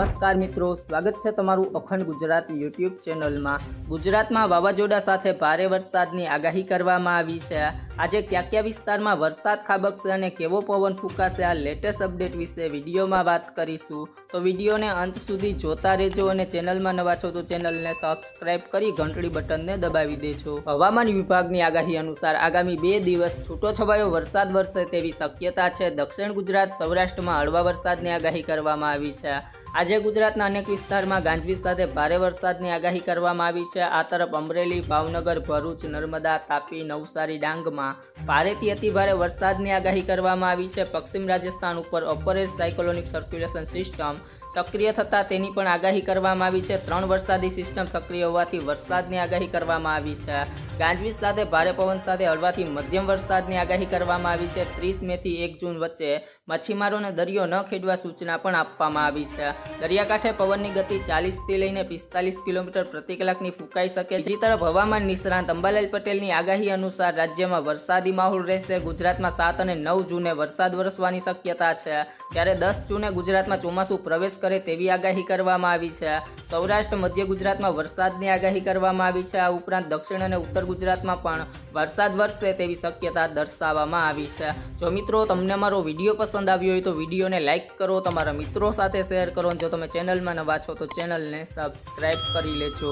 નમસ્કાર મિત્રો, સ્વાગત છે તમારું અખંડ ગુજરાત યુટ્યુબ ચેનલમાં. ગુજરાતમાં વાવાઝોડા સાથે ભારે વરસાદની આગાહી કરવામાં આવી છે. આજે કયા કયા વિસ્તારમાં વરસાદ ખાબકશે અને કેવો પવન ફૂંકાશે આ લેટેસ્ટ અપડેટ વિશે વિડીયોમાં વાત કરીશું. તો વિડીયોને અંત સુધી જોતા રહેજો અને ચેનલમાં નવા છો તો ચેનલને સબસ્ક્રાઇબ કરી ઘંટડી બટનને દબાવી દેજો. હવામાન વિભાગની આગાહી અનુસાર આગામી બે દિવસ છૂટો છવાયો વરસાદ વરસે તેવી શક્યતા છે. દક્ષિણ ગુજરાત સૌરાષ્ટ્રમાં હળવા વરસાદની આગાહી કરવામાં આવી છે. આજે ગુજરાતના અનેક વિસ્તારમાં ગાંજવીજ સાથે ભારે વરસાદની આગાહી કરવામાં આવી છે. આ તરફ અમરેલી, ભાવનગર, ભરૂચ, નર્મદા, તાપી, નવસારી, ડાંગમાં ભારેથી અતિભારે વરસાદની આગાહી કરવામાં આવી છે. પશ્ચિમ રાજસ્થાન ઉપર અપરેજ સાયકોલોનિક સર્ક્યુલેશન સિસ્ટમ સક્રિય થતાં તેની પણ આગાહી કરવામાં આવી છે. ત્રણ વરસાદી સિસ્ટમ સક્રિય હોવાથી વરસાદની આગાહી કરવામાં આવી છે. ગાંજવીજ સાથે ભારે પવન સાથે હળવાથી મધ્યમ વરસાદની આગાહી કરવામાં આવી છે. ત્રીસ મેથી એક જૂન વચ્ચે મચ્છીમારોને દરિયો ન ખેડવા સૂચના પણ આપવામાં આવી છે. દરિયાકાંઠે પવનની ગતિ ચાલીસથી લઈને પિસ્તાલીસ કિલોમીટર પ્રતિ કલાકની ફૂંકાઈ શકે બીજી તરફ હવામાન નિષ્ણાંત અંબાલાલ પટેલની આગાહી અનુસાર રાજ્યમાં વરસાદી માહોલ રહેશે. ગુજરાતમાં સાત અને નવ જૂને વરસાદ વરસવાની શક્યતા છે. ત્યારે દસ જૂને ગુજરાતમાં ચોમાસું પ્રવેશ કરે તેવી આગાહી કરવામાં આવી છે. સૌરાષ્ટ્ર, મધ્ય ગુજરાતમાં વરસાદની આગાહી કરવામાં આવી છે. આ ઉપરાંત દક્ષિણ અને ઉત્તર ગુજરાતમાં પણ વરસાદ વરસે તેવી શક્યતા દર્શાવવામાં આવી છે. જો મિત્રો, તમને મારો વીડિયો પસંદ આવ્યો હોય તો વિડીયોને લાઇક કરો, તમારા મિત્રો સાથે શેર કરો અને જો તમે ચેનલમાં નવા છો તો ચેનલને સબસ્ક્રાઈબ કરી લેજો.